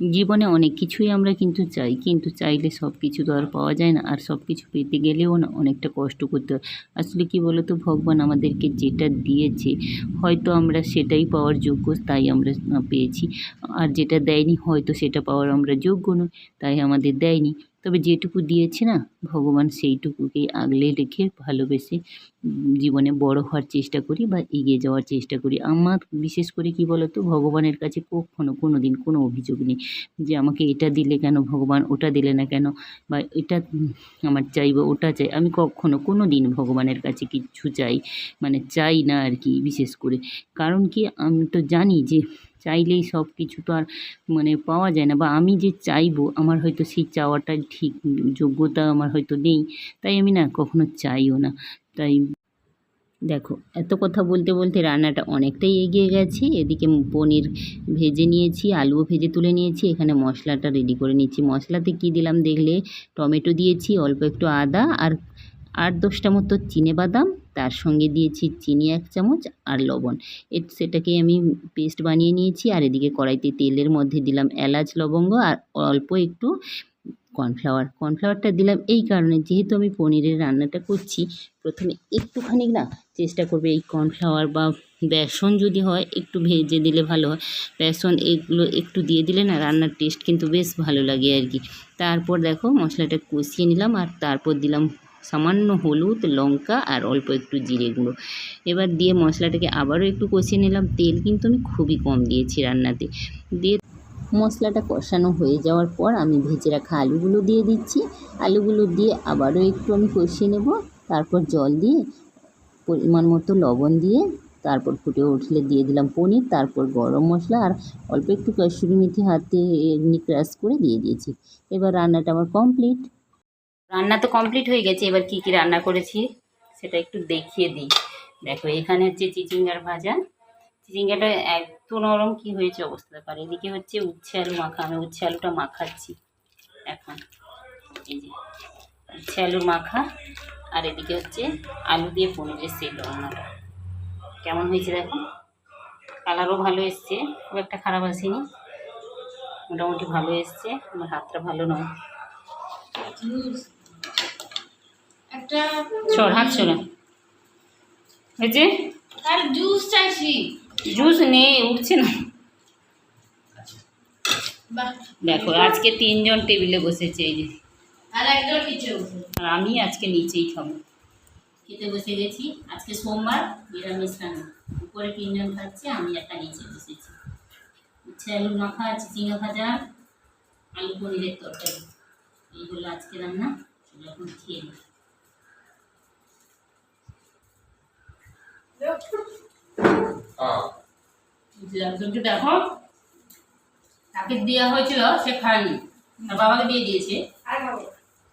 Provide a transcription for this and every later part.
জীবনে অনেক কিছুই আমরা কিন্তু চাই, কিন্তু চাইলে সব কিছু তো আর পাওয়া যায় না, আর সব কিছু পেতে গেলেও না অনেকটা কষ্ট করতে হয়। আসলে কী বলো তো ভগবান আমাদেরকে যেটা দিয়েছে, হয়তো আমরা সেটাই পাওয়ার যোগ্য, তাই আমরা পেয়েছি। আর যেটা দেয়নি, হয়তো সেটা পাওয়ার আমরা যোগ্য নই, তাই আমাদের দেয়নি। তবে যেটুকু দিয়েছে না, ভগবান সেইটুকুকেই আগলে রেখে ভালোবেসে জীবনে বড় হওয়ার চেষ্টা করি বা এগিয়ে যাওয়ার চেষ্টা করি। আমার বিশেষ করে কী বলো তো ভগবানের কাছে কখনো কোনো দিন কোনো অভিযোগ নেই যে আমাকে এটা দিলে কেন, ভগবান ওটা দিলে না কেন বা এটা আমার চাই বা ওটা চাই। আমি কখনো কোনো দিন ভগবানের কাছে কিচ্ছু চাই মানে চাই না আর কি বিশেষ করে। কারণ কি আমি তো জানি যে চাইলেই সব কিছু তো আর মানে পাওয়া যায় না বা আমি যে চাইব, আমার হয়তো সেই চাওয়াটা ঠিক, যোগ্যতা আমার হয়তো নেই, তাই আমি না কখনো চাইও না। তাই দেখো, এত কথা বলতে বলতে রান্নাটা অনেকটাই এগিয়ে গেছে, এদিকে পনির ভেজে নিয়েছি, আলুও ভেজে তুলে নিয়েছি, এখানে মশলাটা রেডি করে নিয়েছি মশলাতে কী দিলাম দেখলে? টমেটো দিয়েছি, অল্প একটু আদা আর আট দশটা মতো চিনে বাদাম তার সঙ্গে দিয়েছি চিনি এক চামচ আর লবণ। এ সেটাকে আমি পেস্ট বানিয়ে নিয়েছি আর এদিকে কড়াইতে তেলের মধ্যে দিলাম এলাচ, লবঙ্গ আর অল্প একটু কর্নফ্লাওয়ার। কর্নফ্লাওয়ারটা দিলাম এই কারণে যেহেতু আমি পনিরের রান্নাটা করছি, প্রথমে একটুখানি না চেষ্টা করবে এই কর্নফ্লাওয়ার বা বেসন যদি হয় একটু ভেজে দিলে ভালো হয়। বেসন এগুলো একটু দিয়ে দিলে না রান্নার টেস্ট কিন্তু বেশ ভালো লাগে আর কি। তারপর দেখো মশলাটা কষিয়ে নিলাম আর তারপর দিলাম সামান্য হলুদ, লঙ্কা আর অল্প একটু জিরে গুঁড়ো। এবার দিয়ে মশলাটাকে আবারও একটু কষিয়ে নিলাম। তেল কিন্তু আমি খুবই কম দিয়েছি রান্নাতে। দিয়ে মশলাটা কষানো হয়ে যাওয়ার পর আমি ভেজে রাখা আলুগুলো দিয়ে দিচ্ছি। আলুগুলো দিয়ে আবারও একটু আমি কষিয়ে নেব। তারপর জল দিয়ে পরিমাণ মতো লবণ দিয়ে তারপর ফুটে উঠলে দিয়ে দিলাম পনির। তারপর গরম মশলা আর অল্প একটু কসুরি মেথি হাতে ক্রাশ করে দিয়ে দিয়েছি। এবার রান্নাটা আমার কমপ্লিট। রান্না তো কমপ্লিট হয়ে গেছে, এবার কি কি রান্না করেছি সেটা একটু দেখিয়ে দিই। দেখো, এখানে হচ্ছে চিচিঙ্গার ভাজা। চিচিঙ্গাটা এত নরম কি হয়েছে অবস্থা আর এদিকে হচ্ছে উচ্ছে আলু মাখা, আমি উচ্ছে আলুটা মাখাচ্ছি এখন। এই যে উচ্ছে আলু মাখা, আর এদিকে হচ্ছে আলু দিয়ে পনিরের সেই রান্নাটা। কেমন হয়েছে দেখো? কালারও ভালো এসছে, খুব একটা খারাপ আসেনি। মোটামুটি ভালো এসছে, আমার হাতটা ভালো নয়। সর হাত সরা হয়েছে আর জুস চাইছি। জুস নেই উঠছে না। দেখো আজকে তিনজন টেবিলে বসেছে এই যে। আর আমি আজকে নিচেই খাব। খেতে বসে গেছি। আজকে সোমবার নিরামিষ রান্না। উপরে তিনজন খাচ্ছে আমি একা নিচে বসেছি। ইচ্ছে আলু মাখা চিচিঙ্গা ভাজা আলু পনিরের তরকারি। এই হলো আজকে রান্না। এখন খেয়ে দেখো তাকে দেওয়া হয়েছিল সে খায়নি। আর বাবাকে দিয়ে দিয়েছে।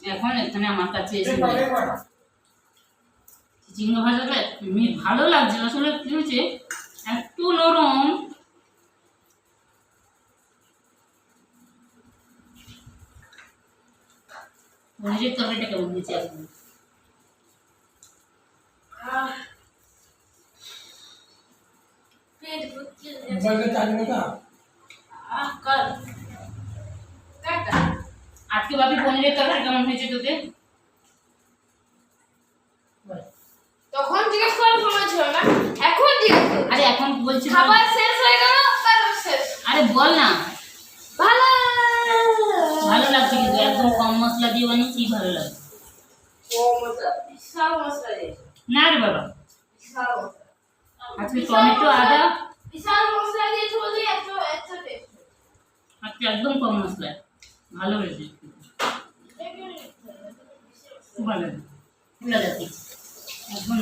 এখন এখানে আমার কাছে এসে চিংড়ি ভাজাটা ভালো লাগছে আসলে কি হয়েছে একটু নরম। তরকারিটা কেমন হয়েছে? এখন মোবাইলটা চার্জ নেই আহ কর। কাটা আজকে ভাবি পনিরের তরকারি কেমন হয়েছে তোকে বল। তখন জিজ্ঞেস করার সময় ছিল না এখন জিজ্ঞেস। আরে এখন বলছি বল। খাবার শেষ হয়ে গেল তারপর শেষ। আরে বল না। ভালো। ভালো লাগছে কিন্তু একদম কম মশলা দিয়ে বানিয়েছি ভালো লাগছে। ও মশলা বিশাল মশলা দিয়েছে। না রে বাবা। বিশাল মশলা। আজকে টমেটো আদা বিশাল মশলা দিয়েছে বলে এত এত একদম কম মশলা ভালো হয়েছে। ভালো। ভালো লাগছে একদম